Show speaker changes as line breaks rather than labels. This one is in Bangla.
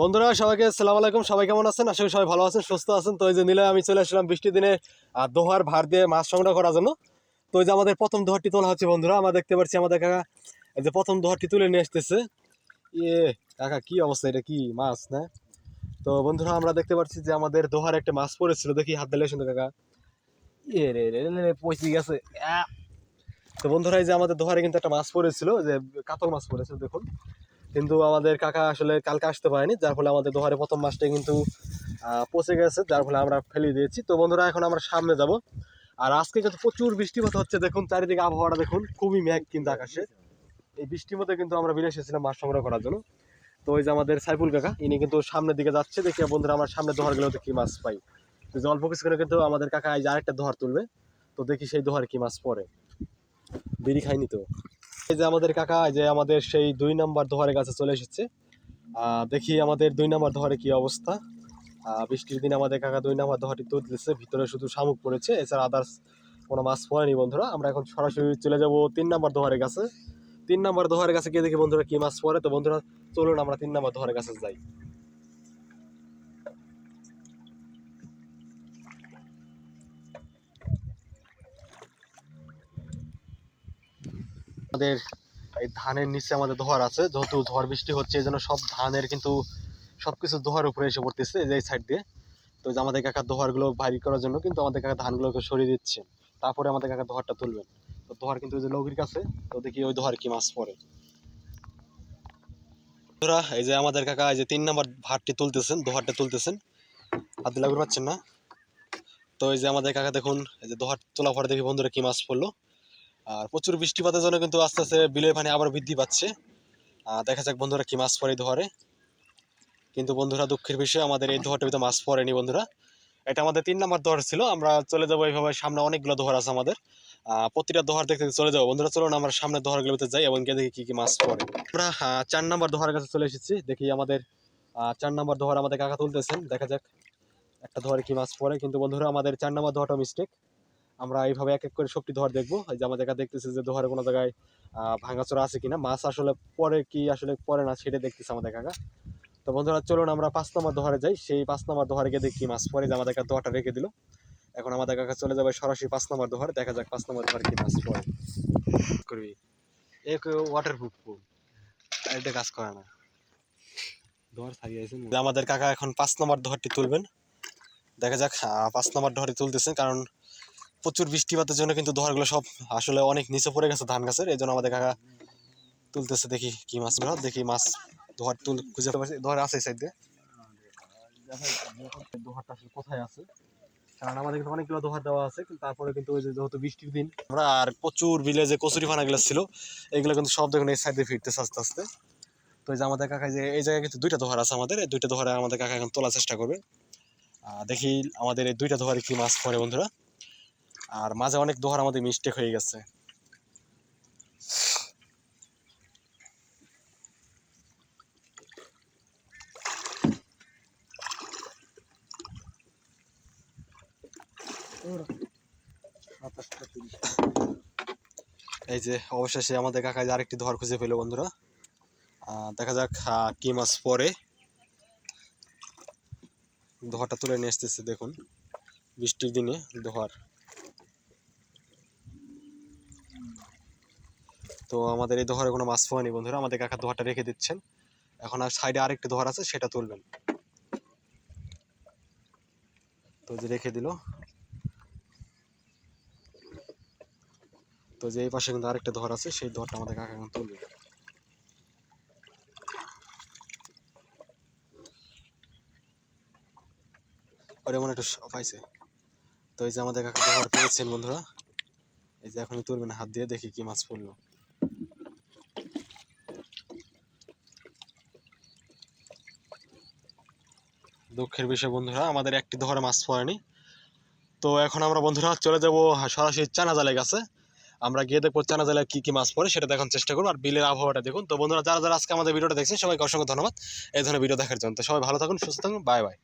বন্ধুরা, সবাইকে সালাম আলাইকুম। সবাই কেমন আছেন? করি সবাই ভালো আছেন, সুস্থ আছেন। তো এই যে নিলে, আমি চলে আসলাম বৃষ্টির দিনে দোহার ভার দিয়ে মাছ সংগ্রহ করার জন্য। তো এই যে আমাদের প্রথম দোহারটি তোলা হচ্ছে বন্ধুরা, আমরা দেখতে পাচ্ছি আমাদের কাকা এই যে প্রথম দোহারটি তুলে নিয়ে আসতেছে। ইয়ে কাকা, কি অবস্থা? এটা কি মাছ, না? তো বন্ধুরা, আমরা দেখতে পাচ্ছি যে আমাদের দোহার একটা মাছ পড়েছিল। দেখি, হাত দিলে শুনতে কাকা। ইয়ে রে রে রে পচে গেছে! তো বন্ধুরা, এই যে আমাদের দোহারে কিন্তু একটা মাছ পড়েছিল, যে কাতল মাছ পড়েছিল, দেখুন। কিন্তু আমাদের কাকা আসলে কালকে আসতে পারেনি, যার ফলে আমাদের দোহারে প্রথম মাছটা কিন্তু পচে গেছে, যার ফলে আমরা ফেলে দিয়েছি। তো বন্ধুরা, এখন আমরা সামনে যাব। আর আজকে কিন্তু প্রচুর বৃষ্টিপাত হচ্ছে, দেখুন, চারিদিকে আবহাওয়াটা দেখুন, খুবই মেঘ কিন্তু আকাশে। এই বৃষ্টির মধ্যে কিন্তু আমরা বিলে এসেছিলাম মাছ সংগ্রহ করার জন্য। তো ওই যে আমাদের সাইফুল কাকা, ইনি কিন্তু সামনের দিকে যাচ্ছে দেখি বন্ধুরা, আমরা সামনে দোহার গেলেও কি মাছ পাই। তো অল্প কিছুক্ষণে কিন্তু আমাদের কাকা এই যে আরেকটা দোহার তুলবে, তো দেখি সেই দোহারে কি মাছ পড়ে। বিড়ি খাইনি তো। এই যে আমাদের কাকা যে আমাদের সেই দুই নাম্বার দোহারে কাছে চলে এসেছে। দেখি আমাদের দুই নাম্বার দোহারে কি অবস্থা। বৃষ্টির দিন আমাদের কাকা দুই নাম্বার দোহারটি তুলতেছে ভিতরে শুধু শামুক পড়েছে, এছাড়া আদার্স কোনো মাছ পড়েনি বন্ধুরা। আমরা এখন সরাসরি চলে যাব তিন নাম্বার দোহারের কাছে তিন নাম্বার দোহারের কাছে গিয়ে দেখি বন্ধুরা কি মাছ পড়ে। তো বন্ধুরা, চলুন আমরা তিন নাম্বার দোহারের কাছে যাই। আমাদের এই ধানের নিচে আমাদের ধোয়ার আছে। যেহেতু ঝড় বৃষ্টি হচ্ছে, এই জন্য সব ধানের কিন্তু সবকিছু ধোয়ার উপরে এসে পড়তেছে এই যে সাইড দিয়ে। তো যে আমাদের কাকা দোহারগুলো বাইর করার জন্য কিন্তু আমাদের কাকা ধানগুলোকে সরিয়ে দিচ্ছে। তারপরে আমাদের কাকা দোহারটা তুলবেন। তো ধোয়ার কিন্তু ওই যে লৌকির কাছে, তো দেখি ওই ধোয়ার কি মাছ পড়ে। এই যে আমাদের কাকা এই যে তিন নম্বর ভাতটি তুলতেছেন দোহারটা তুলতেছেন। হাত লাগু পাচ্ছেন না। তো এই যে আমাদের কাকা দেখুন, এই যে দোহার তোলা পরে দেখি বন্ধুরা কি মাছ পড়ল। আর প্রচুর বৃষ্টিপাতের জন্য কিন্তু আস্তে আস্তে বিলের পানি আবার বৃদ্ধি পাচ্ছে। দেখা যাক বন্ধুরা কি মাছ এই দোহারে। কিন্তু বন্ধুরা, দুঃখের বিষয়, আমাদের এই দোহারটার ভিতরে মাছ পড়েনি বন্ধুরা। এটা আমাদের তিন নম্বর দোহার ছিল, আমরা চলে যাব এইভাবে, সামনে অনেকগুলো দোহার আছে আমাদের। প্রতিটা দোহার দেখতে চলে যাব। বন্ধুরা, চলুন আমরা সামনে দোহারগুলোর ভিতরে যাই এবং গিয়ে দেখি কি কি মাছ পড়ে। আমরা চার নম্বর দোহারের কাছে চলে এসেছি। দেখি আমাদের চার নম্বর দোহার আমাদের কাকা তুলতেছেন। দেখা যাক একটা দোহারে কি মাছ পড়ে। কিন্তু বন্ধুরা, আমাদের চার নম্বর দোহারটা মিস্টেক আমরা এইভাবে এক এক করে সবটি দোহার দেখব। যে আমাদের দেখতেছি যে দোহারে কোনো জায়গায় ভাঙাচোরা আছে কিনা। মাছ আসলে পরে কি আসলে পরে না সেটা দেখতেছে আমাদের কাকা। তো বন্ধুরা চলুন আমরা পাঁচ নম্বর দোহারে যাই। সেই পাঁচ নম্বর দোহারে গিয়ে দেখি মাছ পরে যে আমাদের কাছে দোহারটা রেখে দিল। এখন আমাদের কাছে চলে যাবে সরাসরি পাঁচ নম্বর দোহার দেখা যাক পাঁচ নম্বর দোহারে কি মাছ পড়ে করবি এক ওয়াটার প্রুফ এটা কাজ করে না। দোহার আমাদের কাকা এখন পাঁচ নম্বর দোহারটি তুলবেন। দেখা যাক পাঁচ নম্বর দোহারটি তুলতেছেন কারণ প্রচুর বৃষ্টিপাতের জন্য কিন্তু দোহারগুলো সব আসলে অনেক নিচে পড়ে গেছে ধান গাছের এই জন্য আমাদের কাকা তুলতেছে দেখি কি মাছ ধরা দেখি মাছ দোহার তুল খুঁজে পাচ্ছি দোহার আছে সাইড দিয়ে। দোহারটা আসলে কোথায় আছে? কারণ আমাদের কিন্তু অনেকগুলো দোহার দেওয়া আছে কিন্তু তারপরে কিন্তু ওই যে যেহেতু বৃষ্টির দিন আমরা আর প্রচুর কচুরি ফানাগুলো ছিল এগুলো কিন্তু সব দেখুন এই সাইড ফিরতেছে আস্তে আস্তে। তো এই যে আমাদের কাকা যে এই জায়গায় কিন্তু দুইটা দোহার আছে আমাদের এই দুইটা দোহারে আমাদের কাকা এখন তোলার চেষ্টা করবে। দেখি আমাদের এই দুইটা দোহারে কি মাছ পড়ে বন্ধুরা। আর মাঝে অনেক দোহার আমাদের মিস্টেক হয়ে গেছে। এই যে অবশেষে আমাদের কাকা যে আরেকটি দোহার খুঁজে পেল বন্ধুরা। দেখা যাক কি মাছ পরে দোহারটা তুলে নিয়ে আসতেছে, দেখুন। বৃষ্টির দিনে দোহার। তো আমাদের এই দোহারে কোনো মাছ পাওয়ানি বন্ধুরা। আমাদের কাকা দোহারটা রেখে দিচ্ছেন। এখন আর সাইডে আরেকটি দোহার আছে, সেটা তুলবেন। তো যে রেখে দিল। তো যে এই পাশে কিন্তু আরেকটা দোহার আছে, সেই দোহারটা আমাদের কাকা এখন তুলবে। ওরে মনে একটু পাইছে। তো এই যে আমাদের কাকা দোহার পেয়েছেন বন্ধুরা। এই যে এখনই তুলবেন হাত দিয়ে, দেখি কি মাছ পড়ল দুঃখের বিষয় বন্ধুরা, আমাদের একটি ধরে মাছ পড়েনি। তো এখন আমরা বন্ধুরা চলে যাব সরাসরি চানা জালের কাছে। আমরা গিয়ে দেখব চানা জালে কী কি মাছ পড়ে, সেটা দেখার চেষ্টা করব। আর বিলের আবহাওয়াটা দেখুন। তো বন্ধুরা, যারা যারা আজকে আমাদের ভিডিওটা দেখছেন, সবাইকে অসংখ্য ধন্যবাদ। এই ধরনের ভিডিও দেখার জন্য। তো সবাই ভালো থাকুন, সুস্থ থাকুন। Bye bye.